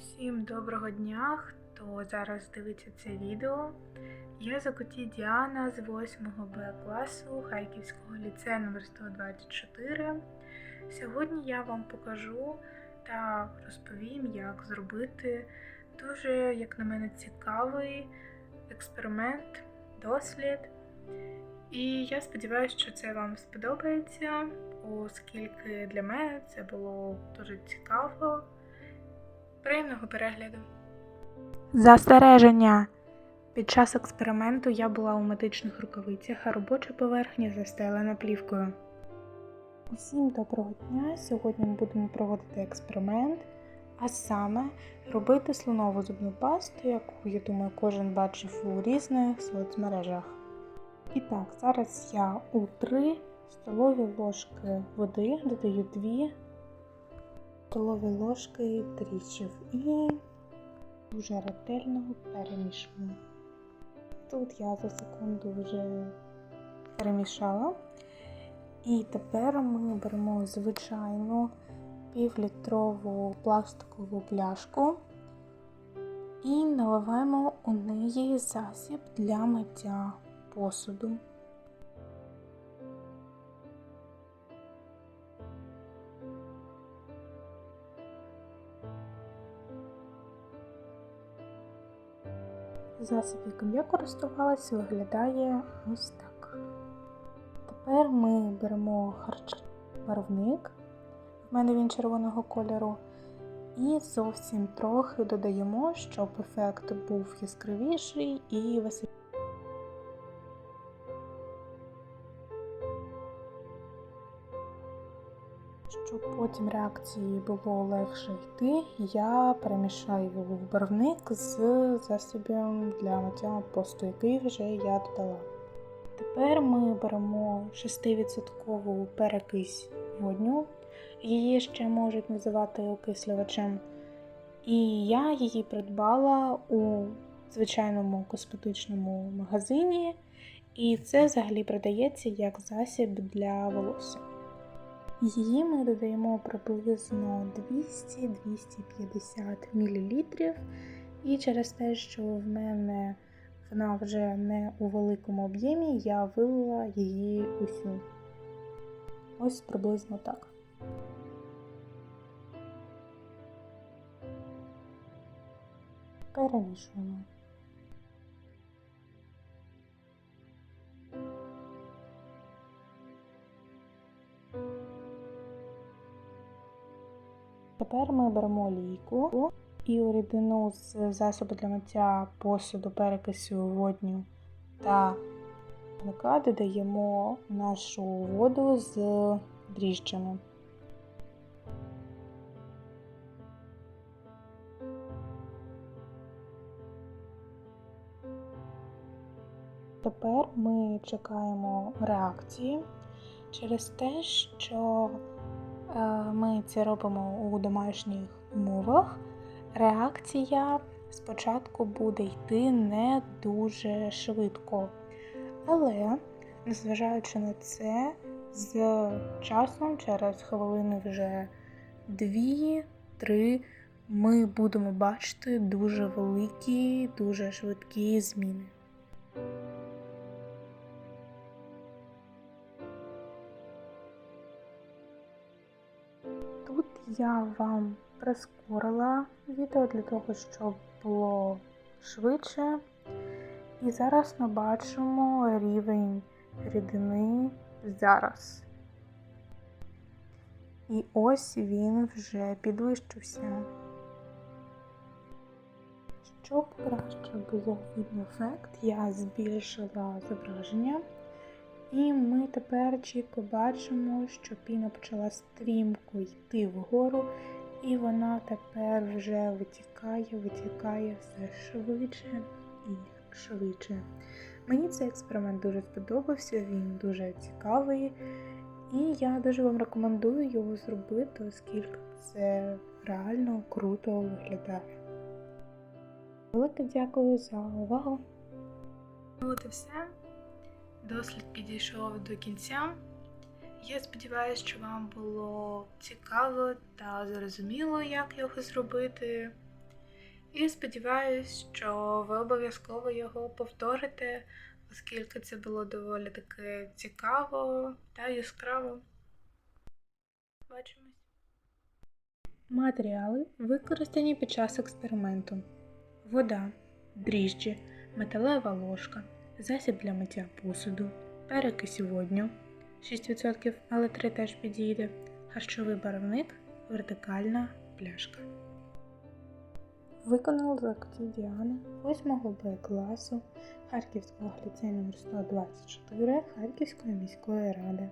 Усім доброго дня, хто зараз дивиться це відео. Я Закоті Діана з 8 Б класу Харківського ліцею номер 124. Сьогодні я вам покажу та розповім, як зробити дуже, як на мене, цікавий експеримент, дослід. І я сподіваюся, що це вам сподобається, оскільки для мене це було дуже цікаво. Приємного перегляду. Застереження. Під час експерименту я була у медичних рукавицях, а робоча поверхня застелена плівкою. Усім доброго дня! Сьогодні ми будемо проводити експеримент, а саме робити слонову зубну пасту, яку, я думаю, кожен бачив у різних соцмережах. І так, зараз я у 3 столові ложки води додаю 2 столові ложки тріщів і дуже ретельно перемішую. Тут я за секунду вже перемішала. І тепер ми беремо звичайну півлітрову пластикову пляшку і наливаємо у неї засіб для миття посуду. Засіб, яким я користувалася, виглядає ось так. Тепер ми беремо харчовий барвник, в мене він червоного кольору, і зовсім трохи додаємо, щоб ефект був яскравіший і веселіший. Щоб потім реакції було легше йти, я перемішаю в барвник з засобом для миття посту, який вже я додала. Тепер ми беремо 6% перекись водню, її ще можуть називати окислювачем. І я її придбала у звичайному косметичному магазині, і це взагалі продається як засіб для волосся. Її ми додаємо приблизно 200-250 мл. І через те, що в мене вона вже не у великому об'ємі, я вилила її усю. Ось приблизно так. Перемішуємо. Тепер ми беремо олійку і у рідину з засобу для миття посуду перекисю водню та пника додаємо нашу воду з дріжджами. Тепер ми чекаємо реакції через те, що ми це робимо у домашніх умовах, реакція спочатку буде йти не дуже швидко. Але, незважаючи на це, з часом, через хвилини вже 2-3, ми будемо бачити дуже великі, дуже швидкі зміни. Тут я вам прискорила відео для того, щоб було швидше. І зараз ми бачимо рівень рідини зараз. І ось він вже підвищився. Щоб краще було видно ефект, я збільшила зображення. І ми тепер чітко бачимо, що піна почала стрімко йти вгору, і вона тепер вже витікає, витікає все швидше і швидше. Мені цей експеримент дуже сподобався, він дуже цікавий, і я дуже вам рекомендую його зробити, оскільки це реально круто виглядає. Велике дякую за увагу. От і все. Дослід підійшов до кінця. Я сподіваюся, що вам було цікаво та зрозуміло, як його зробити. І сподіваюсь, що ви обов'язково його повторите, оскільки це було доволі таки цікаво та яскраво. Бачимось. Матеріали використані під час експерименту: вода, дріжджі, металева ложка, засіб для миття посуду, перекисі водню 6%, але 3 теж підійде, харчовий барвник, вертикальна пляшка. Виконала закладі Діана 8 Б класу Харківського ліцею номер 124 Харківської міської ради.